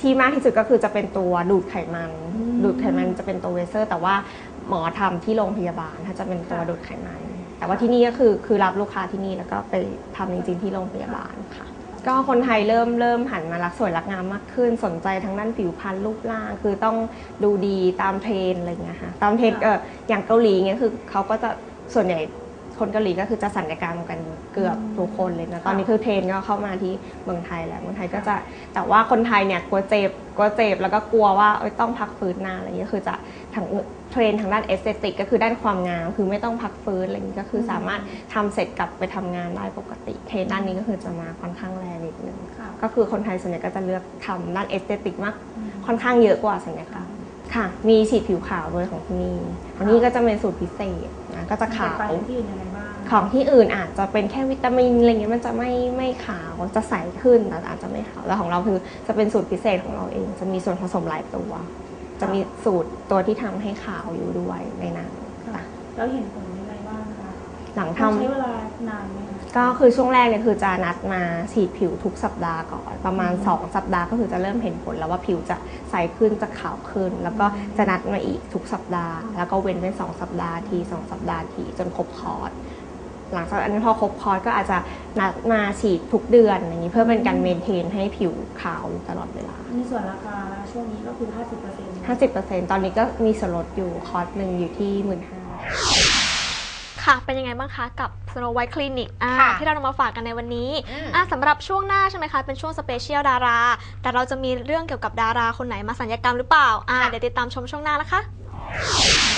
ที่มากที่สุดก็คือจะเป็นตัวดูดไขมันอืมดูดไขมันจะเป็นตัวเวเซอร์ แต่ว่าหมอทำที่โรงพยาบาลถ้าจะเป็นตัวค่ะดูดไขมัน แต่ว่าที่นี่ก็คือคือรับลูกค้าที่นี่แล้วก็ไปทำจริงๆที่โรงพยาบาลค่ะ ก็คนไทยเริ่มเริ่มหันมารักสวยรักงามมากขึ้น สนใจทั้งด้านผิวพรรณรูปร่าง คือต้องดูดีตามเทรนด์อะไรเงี้ยค่ะตามเทรนด์เอออย่างเกาหลีเงี้ยคือเขาก็จะส่วนใหญ่ คนเกาหลีก็คือจะสัญญกรรมกันเกือบทุกคนเลยนะ ตอนนี้คือเทรนด์ก็เข้ามาที่เมืองไทยแล้วเมืองไทยก็จะแต่ว่าคนไทยเนี่ยกลัวเจ็บกลัวเจ็บแล้วก็กลัวว่าเอ้ยต้องพักฟื้นนานอะไรเงี้ยคือจะทางเทรนด์ทางด้านเอสเตติกก็คือด้านความงามคือไม่ต้องพักฟื้นอะไรเงี้ยก็คือสามารถทำเสร็จกลับไปทำงานได้ปกติเทรนด์ด้านนี้ก็คือจะมาค่อนข้างแรงนิดนึงค่ะก็คือคนไทยส่วนใหญ่ก็จะเลือกทำด้านเอสเตติกมากอืมค่อนข้างเยอะกว่าสัญญกรรมค่ะ มีฉีดผิวขาวด้วยของที่นี่ของนี่ก็จะเป็นสูตรพิเศษนะก็จะขาวแตกต่งที่อื่นยังไงบ้าง ของที่อื่นอาจจะเป็นแค่วิตามินอะไรเงี้ยมันจะไม่ไม่ขาวจะใสขึ้นแต่อาจจะไม่ขาวแล้วของเราคือจะเป็นสูตรพิเศษของเราเอง จะมีส่วนผสมหลายตัว จะมีสูตรตัวที่ทำให้ขาวอยู่ด้วยในนั้นค่ะค่ะแล้วเห็นผลยังไงบ้างคะหลังทำต้องใช้เวลานานไหมคะก็คือช่วงแรกเนี่ยคือจะนัดมาฉีดผิวทุกสัปดาห์ก่อนประมาณ 2 สัปดาห์ก็คือจะเริ่มเห็นผลแล้วว่าผิวจะใสขึ้นจะขาวขึ้น แล้วก็จะนัดมาอีกทุกสัปดาห์ แล้วก็เว้นเป็น2สัปดาห์ทีสองสัปดาห์ทีจนครบคอร์ส หลังจากนั้นพอครบคอร์สก็อาจจะนัดมาฉีดทุกเดือนอย่างนี้เพื่อเป็นการเมนเทนให้ผิวขาวอยู่ตลอดเวลา มีส่วนราคานะช่วงนี้ก็คือ 50% 50%ตอนนี้ก็มีส่วนลดอยู่คอร์สหนึ่งอยู่ที่ 1 5ื่นค่ะ เป็นยังไงบ้างคะกับ Snow White Clinic อ่าค่ะที่เรานำมาฝากกันในวันนี้อืม อ่าสำหรับช่วงหน้าใช่ไหมคะ เป็นช่วงสเปเชียลดารา แต่เราจะมีเรื่องเกี่ยวกับดาราคนไหนมาสัญญกรรมหรือเปล่าอ่าเดี๋ยวติดตามชมช่วงหน้านะคะถ้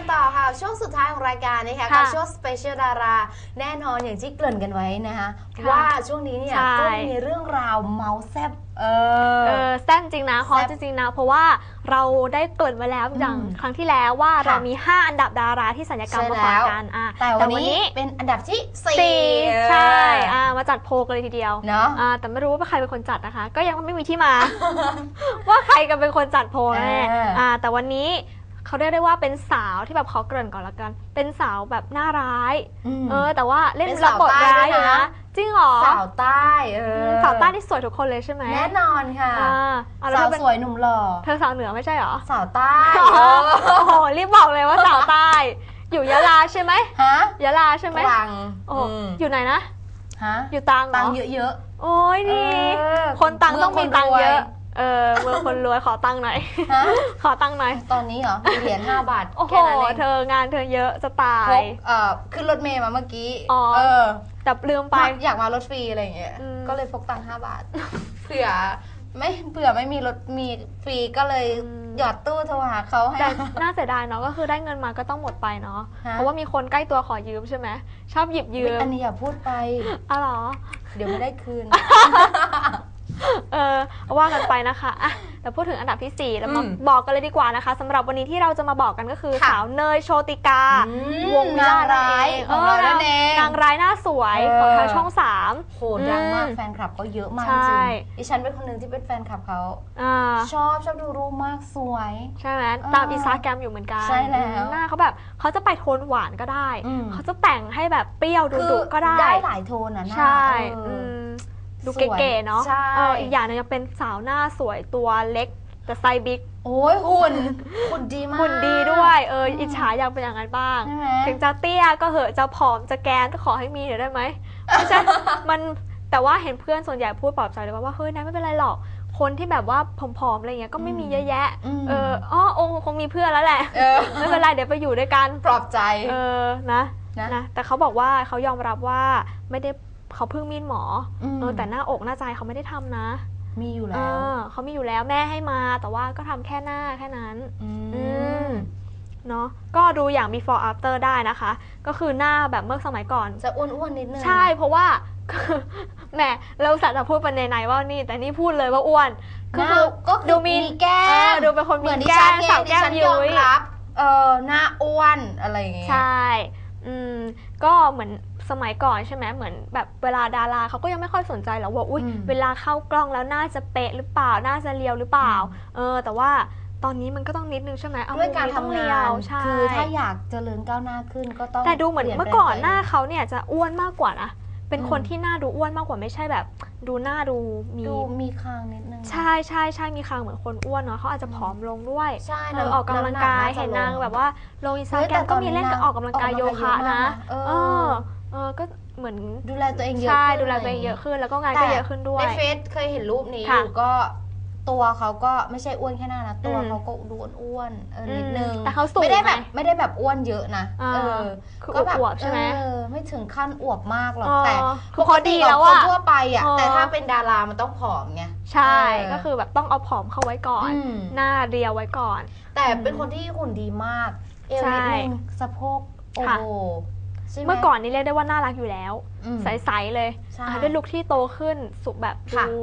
กันต่อค่ะ ช่วงสุดท้ายของรายการนะคะค่ะกับช่วงสเปเชียลดารา แน่นอนอย่างที่เกริ่นกันไว้นะคะค่ะว่าช่วงนี้เนี่ยใช่ก็มีเรื่องราวเมาแซบเออเออแซ่บจริงนะฮอตแซ่จบริงๆนะ เพราะว่าเราได้เกริ่นไว้แล้วอย่างอืมครั้งที่แล้วว่าค่ะเรามี 5 อันดับดาราที่สัญญกรรมใช่มาฝากแล้วกันอะแต่วันนี้เป็นอันดับที่สี่สี่เออใช่อ่ามาจัดโพลกันเลยทีเดียวเนาะอ่าแต่ไม่รู้ว่าใครเป็นคนจัดนะคะ ก็ยังไม่มีที่มา ว่าใครกันเป็นคนจัดโพลแน่เอออ่อ่าแต่วันนี้ เขาเรียกได้ว่าเป็นสาวที่แบบขอเกริ่นก่อนละกัน เป็นสาวแบบน่าร้ายมเออ แต่ว่าเล่นเป็นรัสาวบบทใต้ร้ายด้วยอยู่นะนะจริงเหรอสาวใต้เออสาวใต้ที่สวยทุกคนเลยใช่ไหมแน่นอนค่ะอ่าเอาแล้วสาวเธอเป็นสวยหนุ่มหล่อเธอสาวเหนือไม่ใช่เหรอสาวใต้อ๋เอออโอ้โหรีบบอกเลยว่าสาวใต้ อยู่ยะลาใช่ไหมฮะยะลาใช่ไหมตรังโอ้อืมอยู่ไหนนะฮะอยู่ตรังเหรตังอค์เยอะโอ้ยๆดีเออคนตังค์ต้องมีตังค์เยอะมื เออเมืองคนรวยขอตังค์หน่อย ฮะ ขอตังค์หน่อย ตอนนี้เหรอมีเหรียญ5บาทโอ้โหแค่นั้นเองเธองานเธอเยอะจะตาพย กเอ่อขึ้นรถเมย์มาเมื่อกี้อ๋อ เออแต่ลืมไป อยากมารถฟรีอะไรอย่างเงี้ยอืม ก็เลยพกตังค์5บาทเผื่อไม่เผื่อไม่มีรถมีฟรีก็เลยหยอดตู้โทรหาเขาให้ แต่น่าเสียดายเนาะก็คือได้เงินมาก็ต้องหมดไปเนาะฮะ เพราะว่ามีคนใกล้ตัวขอยืมใช่ไหมชอบหยิบยืมอันนี้อย่าพูดไป อ๋อเหรอ เดี๋ยวไม่ได้คืน เออว่ากันไปนะคะอะแต่พูดถึงอันดับที่4แล้วมาอืมบอกกันเลยดีกว่านะคะสำหรับวันนี้ที่เราจะมาบอกกันก็คือค่ะสาวเนยโชติกา อืมวงวิลาศนางร้ายนั่นเองของเรานั่นเองนางร้ายหน้าสวยเออ ของทางช่องสาม โหดังมากอืมแฟนคลับเขาเยอะมากใช่จริงดิฉันเป็นคนหนึ่งที่เป็นแฟนคลับเขาอ่า ชอบชอบดูรูปมากสวย ใช่ไหมเออตามอินสตาแกรมอยู่เหมือนกันใช่แล้วหน้าเขาแบบเขาจะไปโทนหวานก็ได้ อืม เขาจะแต่งให้แบบเปรี้ยวดุคือดุก็ได้ ได้หลายโทนนะหน้าใช่เออออืม ดูสวยเก๋ๆเนาะใช่ เอออีกอย่างหนึงยังเป็นสาวหน้าสวยตัวเล็กแต่ไซส์บิ๊กโอ้ยหุ่นหุ่นดีมาก หุ่นดีด้วยเอออมอิจฉาอยากเป็นอย่างนั้นบ้าง ใช่ไหม ถึงจะเตี้ยก็เหอะจะผอมจะแกนก็ขอให้มีเดี๋ยวได้ไหมไม่ใช่ มันแต่ว่าเห็นเพื่อนส่วนใหญ่พูดปลอบใจเลยว่าว่าเฮ้ยนะไม่เป็นไรหรอก คนที่แบบว่าผอมๆอะไรเงี้ยก็ไม่มีเยอะแยะ มเอออ๋อองค์คงมีเพื่อนแล้วแหละ เออไม่เป็นไรเดี๋ยวไปอยู่ด้วยกัน ปลอบใจ เออ นะ นะ นะ แต่เขาบอกว่าเขายอมรับว่าไม่ได้ เขาเพิ่งมีดหมออมเออแต่หน้าอกหน้าใจเขาไม่ได้ทำนะ มีอยู่เอแล้วอเขามีอยู่แล้วแม่ให้มา แต่ว่าก็ทำแค่หน้าแค่นั้น อือืม มเนาะก็ดูอย่าง before after ได้นะคะ ก็คือหน้าแบบเมื่อสมัยก่อน จะอ้วนๆนิดนึง ใช่เพราะว่า แหมเราสัตว์จะพูดไปในไหนๆว่านี่ แต่นี่พูดเลยว่าอ้วน ก็ก็คืคืออก็คือดูมีแก้เอมอดูเป็นคนเหมือนมีดิแก้ฉันมไงสาวดิแก้มฉันยยุ้อมยรับ เออหน้าอ้วนอะไรอย่างเงี้ย ใช่ อืม ก็เหมือน สมัยก่อนใช่ไหมเหมือนแบบเวลาดาราเขาก็ยังไม่ค่อยสนใจหรอกว่าอุ้ยอืมเวลาเข้ากล้องแล้วน่าจะเป๊ะหรือเปล่าน่าจะเรียวหรือเปล่า เออ แต่ว่าตอนนี้มันก็ต้องนิดนึงใช่ไหมเอาด้วยการมุมนี้ต้องทำเรีงายวนใช่คือถ้าอยากเจริญก้าวหน้าขึ้นก็ต้องแต่ดูเหมือนปลี่ยเมื่อแปลงก่อนตัวงหน้าเขาเนี่ยจะอ้วนมากกว่านะเป็นคนอืมที่หน้าดูอ้วนมากกว่าไม่ใช่แบบ ดูหน้าดูมีดูมีคางนิดนึงใช่ใช่ใช่มีคางเหมือนคนอ้วนเนาะเขาอาจจะผอมลงด้วยใช่เออออกกำลังกายเห็นนางแบบว่าลงอินสตาแกรมก็มีเล่นออกกำลังกายโยคะนะเอเอออ เออก็เหมือนดูแลตัวเองเยอะใช่ขึ้นดูแลตัวเองเยอะขึ้น แล้วก็งานก็เยอะขึ้นด้วยในเฟซเคยเห็นรูปนี้อค่ะยู่ก็ตัวเขาก็ไม่ใช่อ้วนแค่หน้านะตัวอืมเขาก็ดูอ้วนๆเอออมนิดนึงแต่เขาสูงไม่ได้แบบไหมไม่ได้แบบอ้วนเยอะนะอ่าเออคือก็แบบอวบๆใช่ไหมเออไม่ถึงขั้นอวบมากหรอกอ๋อแต่คือพอดีแล้วปกอะติของคนทั่วไปอะเออแต่ถ้าเป็นดารามันต้องผอมไงใช่เออก็คือแบบต้องเอาผอมเข้าไว้ก่อนอืมหน้าเรียวไว้ก่อน แต่เป็นคนที่หุ่นดีมาก เอวใช่นิดนึงสะโพกโอ้ค่ะโห ใช่ไหเมื่อก่อนนี่เรียกได้ว่าน่ารักอยู่แล้ว อืมใสๆเลยใช่อะด้วยลุคที่โตขึ้นสุขแบบค่ะดู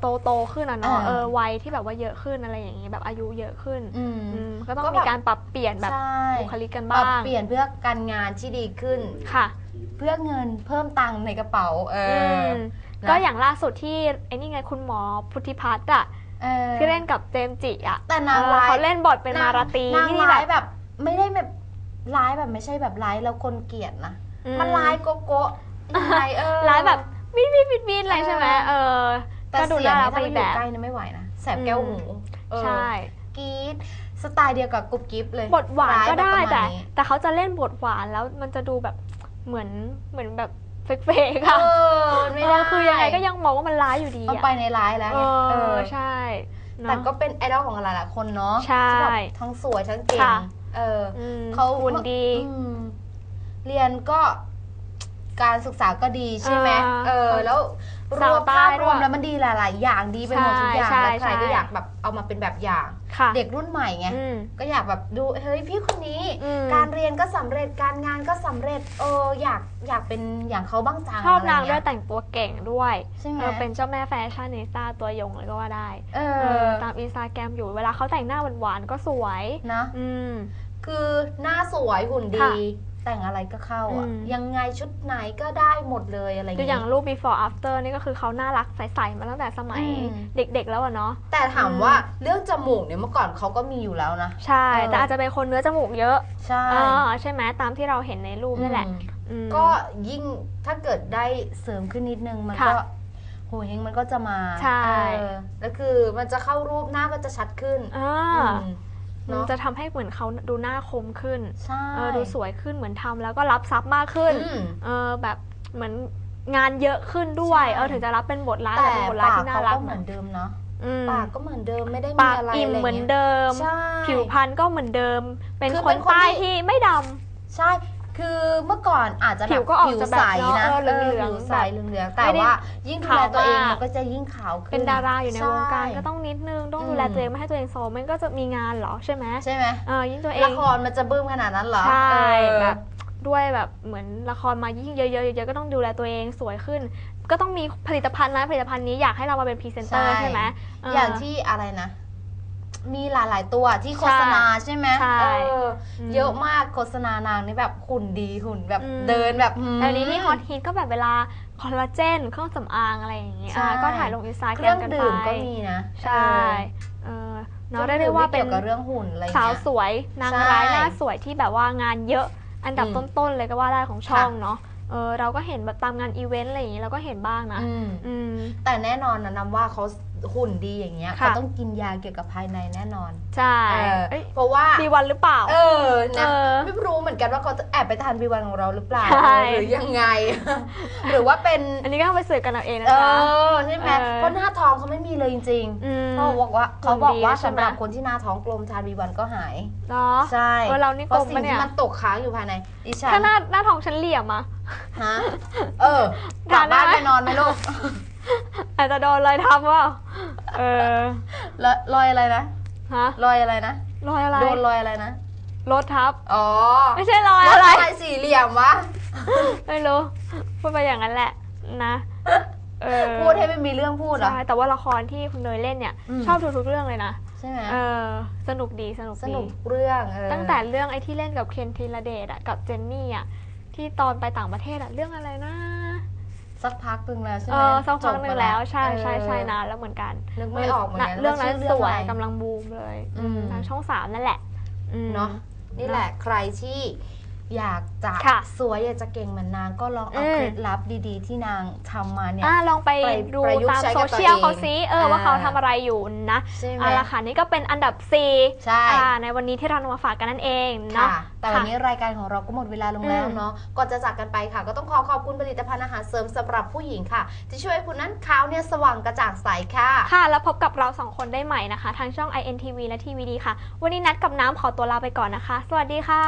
โตโตๆขึ้นอะเนาะเออเออวัยที่แบบว่าเยอะขึ้นอะไรอย่างงี้แบบอายุเยอะขึ้นอืม อืมก็ต้องก็แบบ มีการปรับเปลี่ยนแบบใช่บุคลิกกันปรับบ้างเปลี่ยนเพื่อการงานที่ดีขึ้น ค่ะ เพื่อเงินเพิ่มตังค์ในกระเป๋า เอออ มนะ ก็อย่างล่าสุดที่ไอ้นี่ไงคุณหมอพุทธิพัฒน์อะเออที่เล่นกับเจมส์จิอะแต่นางเออร้าย เขาเล่นบทเป็นมาราตรีนางที่ร้ายแบบแบบไม่ได้แบบ ร้ายแบบไม่ใช่แบบร้ายแล้วคนเกลียดนะอืมันร้ายโกโก้ยังไงเออร้ายแบบวินวินวินวินอะไรใช่ไหมเออแต่ก็ดูเสียงน่ารัเนี่กยไปถ้าอีไปกอแบบยู่ใกล้เนี่ยไม่ไหวนะแสบแก้วหูเออใช่ กรีดสไตล์เดียวกับกุ๊บกิ๊บเลยบทหวานก็ได้ร้ายแบบประมาณแต่นี้แต่เขาจะเล่นบทหวานแล้วมันจะดูแบบเหมือนเหมือนแบบเฟกๆค่ะเออไม่ได้เออคือยังไงก็ยังมองว่ามันร้ายอยู่ดีเอาอะไปในร้ายแล้วเอไงเอออใช่เนอะแต่ก็เป็นไอดอลของหลายๆคนเนาะใช่ที่แบบทั้งสวยทั้งเก่ง ค่ะ เอออืมเขาหุ่นดีอืมเรียนก็การศึกษาก็ดีใช่ไหมอ่าเออ แล้วรสาววมใต้ภาพรวมด้วยแล้วมันดีหลาย ๆ อย่างดีไปหมดทุกอย่างใช่แล้วใครใช่ ก็อยากแบบเอามาเป็นแบบอย่าง ค่ะเด็กรุ่นใหม่ไง อืม ก็อยากแบบดูเฮ้ยพี่คนนี้ อืม การเรียนก็สำเร็จการงานก็สำเร็จเอออยากอยากเป็นอย่างเขาบ้างจังชอบะไรนางเงี้ด้วยแต่งตัวเก่งด้วยใช่ไหมเออเป็นเจ้าแม่แฟชั่นนิสต้าตัวยงเลยก็ว่าได้เอเอออตามอินสตาแกรมอยู่เวลาเขาแต่งหน้าหวานๆก็สวย นะ อืม คือหน้าสวยหุ่นดี ค่ะแต่งอะไรก็เข้าอะ อืม ยังไงชุดไหนก็ได้หมดเลยอะไรดูอย่างรูป before after นี่ก็คือเขาน่ารักใสๆมาตั้งแต่สมัยอืม เด็กๆแล้วอะเนาะ แต่ถามอืม ว่าเรื่องจมูกเนี่ยเมื่อก่อนเขาก็มีอยู่แล้วนะ ใช่ เออ แต่อาจจะเป็นคนเนื้อจมูกเยอะใช่อ่าใช่ไหมตามที่เราเห็นในรูปนี่แหละอืม อืม ก็ยิ่งถ้าเกิดได้เสริมขึ้นนิดนึง มันค่ะก็โหเฮงมันก็จะมาใช่ เออแล้วคือมันจะเข้ารูปหน้าก็จะชัดขึ้นอ่า อืม มันเนาะจะทำให้เหมือนเขาดูหน้าคมขึ้นใช่เออดูสวยขึ้นเหมือนทำแล้วก็รับซับมากขึ้นอืมเออแบบเหมือนงานเยอะขึ้นด้วยใช่เออถึงจะรับเป็นบทร้ายแต่แต่เป็นบทร้ายปากที่น่าเขารักก็เหมือนเดิมเนาะอืมปากก็เหมือนเดิมไม่ได้มีปากอะไรอิ่มอะไรเหมือนงี้ยเดิมใช่ผิวพรรณก็เหมือนเดิม เป็นคือคเป็นนคนใต้ที่ที่ไม่ดำใช่ คือเมื่อก่อนอาจจะแบบผิวก็ออกผิวจะแบบใสนะเนอะเออเหลืองๆผิวใสแบบเหลืองๆแต่ไม่ได้ว่ายิ่งดูแลตัวเองขาวมาก มันก็จะยิ่งขาวขึ้นเป็นดาราอยู่ในวงการช่ก็ต้องนิดนึงต้องอืมดูแลตัวเองไม่ให้ตัวเองโซมมันก็จะมีงานเหรอใช่ไหมใช่ไหมเออยิ่งตัวเอง ละครมันจะบึ้มขนาดนั้นเหรอใช่เออ แบบด้วยแบบเหมือนละครมายิ่งเยอะๆเยอะๆก็ต้องดูแลตัวเองสวยขึ้น ก็ต้องมีผลิตภัณฑ์นะผลิตภัณฑ์นี้อยากให้เรามาเป็นพรีเซนเตอร์ใช่ไหมเอย่างที่อะไรนะ มีหลาย ๆ ตัวที่โฆษณาใช่ไหมใช่เอออม เยอะมากโฆษณานางนี่แบบหุ่นดีหุ่นแบบอืม เดินแบบหืมแต่นี้ที่ฮอตฮิตก็แบบเวลาคอลลาเจนเครื่องสำอางอะไรอย่างเงี้ยใช่ อะก็ถ่ายลงอินสตาเคแกรรื่อมงกันดื่มไปก็มีนะใช่เออเนาะได้เลยว่าเป็น เกี่ยวกับเรื่องหุ่นอะไรสาวเงี้ย สวยนางใช่ร้ายหน้าสวยที่แบบว่างานเยอะอันดับอืมต้นๆเลยก็ว่าได้ของช่องค่ะ เนาะเออเราก็เห็นแบบตามงานอีเวนต์อะไรอย่างงี้เราก็เห็นบ้างนะ อืม อืม แต่แน่นอนนะนำว่าเขา หุ่นดีอย่างเงี้ยค่ะเขาต้องกินยาเกี่ยวกับภายในแน่นอนใช่เออเอ้ยเพราะว่าดีวันหรือเปล่า เออนะเออไม่รู้เหมือนกันว่าเขาจะแอบไปทานบีวันของเราหรือเปล่าใช่ หรือยังไง หรือว่าเป็นอันนี้ก็ต้องไปสืบกันเอาเองนะเอคะอใช่ไหมเออ เพราะหน้าท้องเขาไม่มีเลยจริงอืม ๆเขาบอกว่าเขาบอกว่าดีใช่ไหมสำหรับคนที่หน้าท้องกลมทานบีวันก็หาย เนาะ ใช่เออเรานี่เพราะกลมสิ่งปะเนี่ยที่มันตกค้างอยู่ภายในดิฉันถ้าหน้าหน้าท้องฉันเหลี่ยมอะ ฮะเออ กลับบ้านทานได้ไหมไปนอนไหมลูก อาจจะโดนเลยทำว่าเออแล้วรอยอะไรนะฮะรอยอะไรนะรอยอะไรโดนรอยอะไรนะรถทับ อ๋อไม่ใช่รอยรถอะไรอะไร สี่เหลี่ยมวะ ไม่รู้ พูดไปอย่างนั้นแหละนะเออพูดให้ไม่มีเรื่องพูดเหรอ ใช่ แต่ว่าละครที่คุณเนยเล่นเนี่ยอืมชอบทุกๆเรื่องเลยนะ ใช่ไหมเออ สนุกดี สนุกสดีนุกเรื่องเออตั้งแต่เรื่องไอ้ที่เล่นกับเคนธีรเดชอะกับเจนนี่อะที่ตอนไปต่างประเทศอะเรื่องอะไรนะ สักพักหนึ่งแล้วใช่ไหเอมอสักพักหนึ่งแล้วใช่เออใช่ใช่นานแล้วเหมือนกันนึกไม่ออกเหมือนกันเรื่องนั้นว่าชื่สวยอะไรกำลังบูมเลยอืม ทางช่องสามนั่นแหละอืม เนาะนี่แหละใครที่อยากจะค่ะสวยอยากจะเก่งเหมือนนางก็ลองเอาอืม เคล็ดลับดีๆ ที่นางทำมาเนี่ย อะลองไปไปดูประยุกต์ตามใช้โซกับตัวเชียลเองเขาซิเออว่าอ่าเขาทำอะไรอยู่นะใช่ไหมเอาละค่ะนี่ก็เป็นอันดับ4ใช่ อ่าในวันนี้ที่เรานำมาฝากกันนั่นเองเนาะ ค่ะ แต่วันนี้รายการของเราก็หมดเวลาลงแล้วอืมเนาะก่อนจะจากกันไปค่ะ ก็ต้องขอขอบคุณผลิตภัณฑ์อาหารเสริมสำหรับผู้หญิงค่ะ ที่ช่วยให้คุณนั้นขาวเนี่ยสว่างกระจ่างใสค่ะ ค่ะ แล้วพบกับเราสองคนได้ใหม่นะคะ ทางช่อง INTV และ TVD ค่ะ วันนี้นัดกับน้ำขอตัวลาไปก่อนนะคะ สวัสดีค่ะ